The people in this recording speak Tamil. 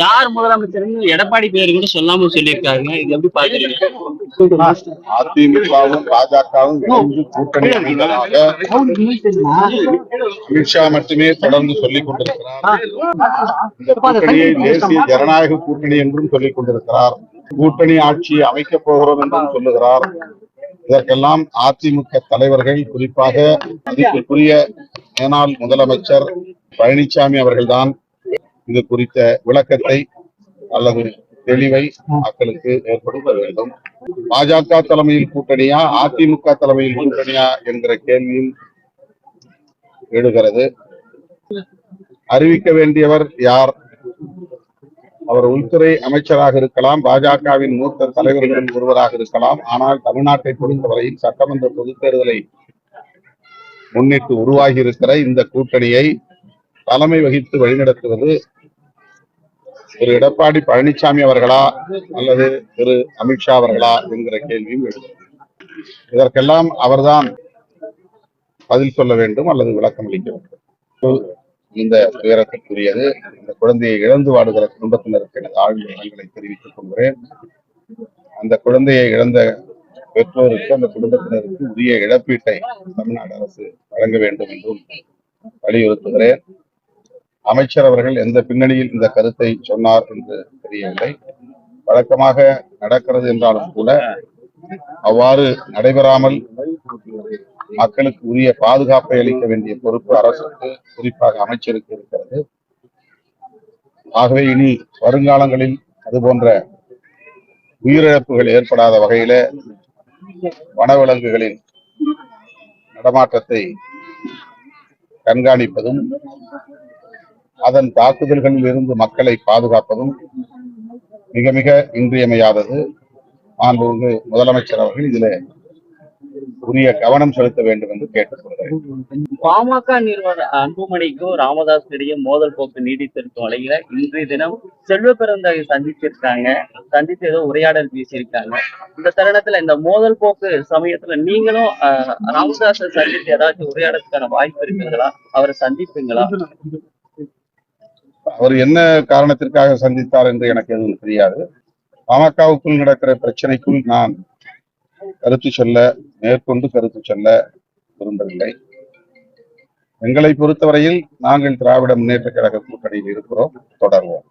யார் முதலமைச்சர்னு எடப்பாடி பேரு கூட சொல்லாம சொல்லியிருக்காங்க. இது எப்படி பாக்குறீங்க? அதிமுகவும் பாஜகவும் அமித்ஷா மட்டுமே தொடர்ந்து சொல்லிக் கொண்டிருக்கிறார். இந்த கூட்டணியை தேசிய ஜனநாயக கூட்டணி என்றும் சொல்லிக் கொண்டிருக்கிறார். கூட்டணி ஆட்சியை அமைக்கப் போகிறோம் என்றும் சொல்லுகிறார். இதற்கெல்லாம் அதிமுக தலைவர்கள் குறிப்பாக மதிப்பிற்குரிய மேனாள் முதலமைச்சர் பழனிசாமி அவர்கள்தான் இது குறித்த விளக்கத்தை அல்லது தெளிவை மக்களுக்கு ஏற்படுத்த வேண்டும். பாஜக தலைமையில் கூட்டணியா அதிமுக தலைமையில் கூட்டணியா என்கிற கேள்வியும் எழுகிறது. அறிவிக்க வேண்டியவர் யார்? அவர் உள்துறை அமைச்சராக இருக்கலாம் பாஜகவின் மூத்த தலைவர்களில் ஒருவராக இருக்கலாம். ஆனால் தமிழ்நாட்டை பொறுத்தவரையில் சட்டமன்ற பொதுத் தேர்தலை முன்னிட்டு உருவாகி இருக்கிற இந்த கூட்டணியை தலைமை வகித்து வழிநடத்துவது திரு எடப்பாடி பழனிசாமி அவர்களா அல்லது திரு அமித்ஷா அவர்களா என்கிற கேள்வியும் எழுது இதற்கெல்லாம் அவர்தான் பதில் சொல்ல வேண்டும் அல்லது விளக்கம் அளிக்க வேண்டும். இந்த துயரத்திற்குரியது இந்த குழந்தையை இழந்து வாடுகிற குடும்பத்தினருக்கு எனது ஆழ்ந்த இரங்கலை தெரிவித்துக் கொள்கிறேன். அந்த குழந்தையை இழந்த பெற்றோருக்கு அந்த குடும்பத்தினருக்கு உரிய இழப்பீட்டை தமிழ்நாடு அரசு வழங்க வேண்டும் என்றும் வலியுறுத்துகிறேன். அமைச்சர் அவர்கள் எந்த பின்னணியில் இந்த கருத்தை சொன்னார் என்று தெரியவில்லை. வழக்கமாக நடக்கிறது என்றாலும் கூட அவ்வாறு நடைபெறாமல் மக்களுக்கு உரிய பாதுகாப்பை அளிக்க வேண்டிய பொறுப்பு அரசுக்கு குறிப்பாக அமைச்சருக்கு இருக்கிறது. ஆகவே இனி வருங்காலங்களில் அது போன்ற உயிரிழப்புகள் ஏற்படாத வகையில வனவிலங்குகளின் நடமாட்டத்தை கண்காணிப்பதும் அதன் தாக்குதல்களில் இருந்து மக்களை பாதுகாப்பதும் மிக மிக இன்றியமையாதது. மாண்புமிகு முதலமைச்சர் அவர்கள் இதுல உரிய கவனம் செலுத்த வேண்டும் என்று கேட்டுக்கொள்கிறேன் பாமக நிறுவன அன்புமணிக்கும் ராமதாஸ் இடையே மோதல் போக்கு நீடித்திருக்கும் வகையில இன்றைய தினம் செல்வ பிறந்தகை சந்திச்சிருக்காங்க. சந்தித்து ஏதோ உரையாடல் பேசியிருக்காங்க. இந்த தருணத்துல இந்த மோதல் போக்கு சமயத்துல நீங்களும் ஆஹ், ராமதாஸை சந்தித்து ஏதாச்சும் உரையாடலுக்கான வாய்ப்பு இருக்குங்களா? அவரை சந்திப்பீங்களா? அவர் என்ன காரணத்திற்காக சந்தித்தார் என்று எனக்கு எதுவும் தெரியாது. பாமகவுக்குள் நடக்கிற பிரச்சனைக்குள் நான் கருத்து சொல்ல மேற்கொண்டு கருத்து சொல்ல விரும்பவில்லை. எங்களை பொறுத்தவரையில் நாங்கள் திராவிட முன்னேற்ற கழக கூட்டணியில் இருக்கிறோம் தொடர்வோம்.